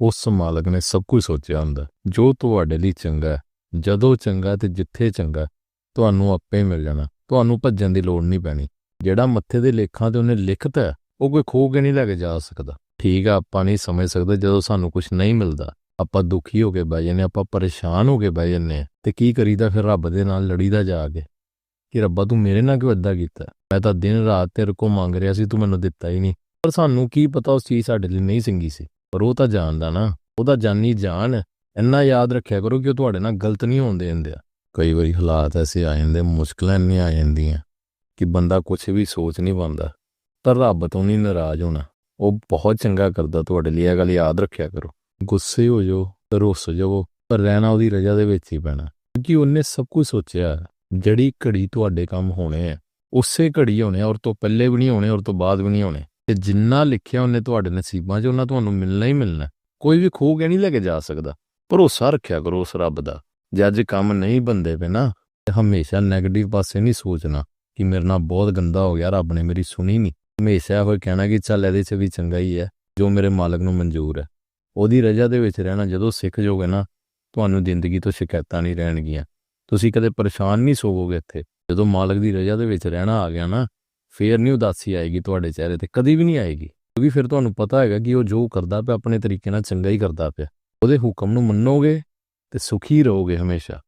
ਉਸ ਮਾਲਕ ਨੇ ਸਭ ਕੁਝ ਸੋਚਿਆ ਹੁੰਦਾ ਜੋ ਤੁਹਾਡੇ ਲਈ ਚੰਗਾ ਜਦੋਂ ਚੰਗਾ ਤੇ ਜਿੱਥੇ ਚੰਗਾ ਤੁਹਾਨੂੰ ਆਪੇ ਮਿਲ ਜਾਣਾ ਤੁਹਾਨੂੰ ਭੱਜਣ ਦੀ ਲੋੜ ਨਹੀਂ ਪੈਣੀ ਜਿਹੜਾ ਮੱਥੇ ਦੇ ਲੇਖਾਂ ਤੇ ਉਹਨੇ ਲਿਖਤਾ ਹੈ, ਉਹ ਕੋਈ ਖੋ ਕੇ ਨਹੀਂ ਲੈ ਕੇ ਜਾ ਸਕਦਾ। ਠੀਕ ਆ ਆਪਾਂ ਨਹੀਂ ਸਮਝ ਸਕਦੇ ਜਦੋਂ ਸਾਨੂੰ ਕੁਝ ਨਹੀਂ ਮਿਲਦਾ ਆਪਾਂ ਦੁਖੀ ਹੋ ਕੇ ਬਹਿ ਜਾਂਦੇ ਆਪਾਂ ਪਰੇਸ਼ਾਨ ਹੋ ਕੇ ਬਹਿ ਜਾਂਦੇ ਹਾਂ ਤੇ ਕੀ ਕਰੀਦਾ ਫਿਰ ਰੱਬ ਦੇ ਨਾਲ ਲੜੀਦਾ ਜਾ ਕੇ? ਕਿ ਰੱਬਾ ਤੂੰ ਮੇਰੇ ਨਾਲ ਕਿਉਂ ਏਦਾਂ ਕੀਤਾ? ਮੈਂ ਤਾਂ ਦਿਨ ਰਾਤ ਤੇਰੇ ਕੋਲ ਮੰਗ ਰਿਹਾ ਸੀ ਤੂੰ ਮੈਨੂੰ ਦਿੱਤਾ ਹੀ ਨਹੀਂ। ਪਰ ਸਾਨੂੰ ਕੀ ਪਤਾ ਉਸ ਚੀਜ਼ ਸਾਡੇ ਲਈ ਨਹੀਂ ਚੰਗੀ ਸੀ। ਪਰ ਉਹ ਤਾਂ ਜਾਣਦਾ ਨਾ ਉਹਦਾ ਜਾਨੀ ਜਾਣ ਇੰਨਾ ਯਾਦ ਰੱਖਿਆ ਕਰੋ ਕਿ ਉਹ ਤੁਹਾਡੇ ਨਾਲ ਗਲਤ ਨਹੀਂ ਹੋਣ ਦੇਂਦੇ ਆ ਕਈ ਵਾਰੀ ਹਾਲਾਤ ਐਸੇ ਆ ਜਾਂਦੇ, ਮੁਸ਼ਕਲਾਂ ਇੰਨੀਆਂ ਆ ਜਾਂਦੀਆਂ ਕਿ ਬੰਦਾ ਕੁਝ ਵੀ ਸੋਚ ਨਹੀਂ ਪਾਉਂਦਾ। ਤਾਂ ਰੱਬ ਤੋਂ ਨਹੀਂ ਨਾਰਾਜ਼ ਹੋਣਾ। ਉਹ ਬਹੁਤ ਚੰਗਾ ਕਰਦਾ ਤੁਹਾਡੇ ਲਈ, ਇਹ ਗੱਲ ਯਾਦ ਰੱਖਿਆ ਕਰੋ। ਗੁੱਸੇ ਹੋ ਜਾਓ, ਰੁੱਸ ਜਾਓ ਪਰ ਰਹਿਣਾ ਉਹਦੀ ਰਜ਼ਾ ਦੇ ਵਿੱਚ ਹੀ ਪੈਣਾ। ਕਿਉਂਕਿ ਉਹਨੇ ਸਭ ਕੁਝ ਸੋਚਿਆ, ਜਿਹੜੀ ਘੜੀ ਤੁਹਾਡੇ ਕੰਮ ਹੋਣੇ ਆ, ਉਸੇ ਘੜੀ ਹੋਣੇ ਔਰ ਤੋਂ ਪਹਿਲੇ ਵੀ ਨਹੀਂ ਹੋਣੇ ਔਰ ਤੋਂ ਬਾਅਦ ਵੀ ਨਹੀਂ ਹੋਣੇ ਤੇ ਜਿੰਨਾ ਲਿਖਿਆ ਉਹਨੇ ਤੁਹਾਡੇ ਨਸੀਬਾਂ 'ਚ, ਉਹਨਾਂ ਤੁਹਾਨੂੰ ਮਿਲਣਾ ਹੀ ਮਿਲਣਾ ਕੋਈ ਵੀ ਖੋਹ ਕੇ ਨਹੀਂ ਲੈ ਕੇ ਜਾ ਸਕਦਾ? ਭਰੋਸਾ ਰੱਖਿਆ ਕਰੋ ਉਸ ਰੱਬ ਦਾ। ਜੇ ਅੱਜ ਕੰਮ ਨਹੀਂ ਬੰਦੇ ਪਏ ਨਾ ਹਮੇਸ਼ਾ 네ਗੇਟਿਵ ਪਾਸੇ ਨਹੀਂ ਸੋਚਣਾ ਕਿ ਮੇਰੇ ਨਾਲ ਬਹੁਤ ਗੰਦਾ ਹੋ ਗਿਆ, ਰੱਬ ਨੇ ਮੇਰੀ ਸੁਣੀ ਨਹੀਂ। ਹਮੇਸ਼ਾ ਇਹੋ ਕਹਿਣਾ ਕਿ ਚੱਲ ਇਹਦੇ 'ਚ ਵੀ ਚੰਗਾ ਹੀ ਹੈ, ਜੋ ਮੇਰੇ ਮਾਲਕ ਨੂੰ ਮਨਜ਼ੂਰ ਹੈ। ਉਹਦੀ ਰਜ਼ਾ ਦੇ ਵਿੱਚ ਰਹਿਣਾ, ਜਦੋਂ ਸਿੱਖ ਜੋਗੇ ਨਾ, ਤੁਹਾਨੂੰ ਜ਼ਿੰਦਗੀ ਤੋਂ ਸ਼ਿਕਾਇਤਾਂ ਨਹੀਂ ਰਹਿਣਗੀਆਂ। ਤੁਸੀਂ ਕਦੇ ਪਰੇਸ਼ਾਨ ਨਹੀਂ ਸੋਵੋਗੇ ਇੱਥੇ। ਜਦੋਂ ਮਾਲਕ ਦੀ ਰਜ਼ਾ ਦੇ ਵਿੱਚ ਰਹਿਣਾ ਆ ਗਿਆ ਨਾ ਫੇਰ ਨਹੀਂ ਉਦਾਸੀ ਆਏਗੀ ਤੁਹਾਡੇ ਚਿਹਰੇ ਤੇ, ਕਦੀ ਵੀ ਨਹੀਂ ਆਏਗੀ। ਕਿਉਂਕਿ ਫਿਰ ਤੁਹਾਨੂੰ ਪਤਾ ਹੈਗਾ ਕਿ ਉਹ ਜੋ ਕਰਦਾ ਪਿਆ, ਆਪਣੇ ਤਰੀਕੇ ਨਾਲ ਚੰਗਾ ਹੀ ਕਰਦਾ ਪਿਆ। ਉਹਦੇ ਹੁਕਮ ਨੂੰ ਮੰਨੋਗੇ ਤੇ ਸੁਖੀ ਰਹੋਗੇ ਹਮੇਸ਼ਾ।